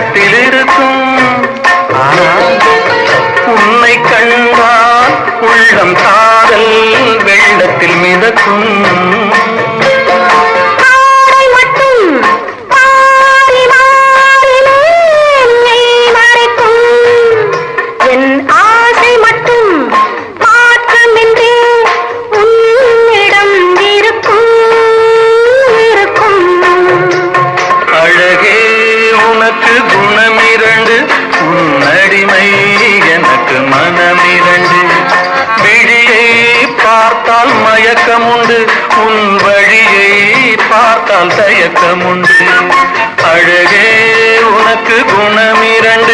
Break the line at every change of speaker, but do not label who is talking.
பக்கத்தில் இருக்கும்
உன்னை கண்டால் உள்ளம் காதல் வெள்ளத்தில் மிதக்கும். மயக்கமுண்டு உன் வழியை பார்த்தால் தயக்கமுண்டு. அழகே உனக்கு குணமிரண்டு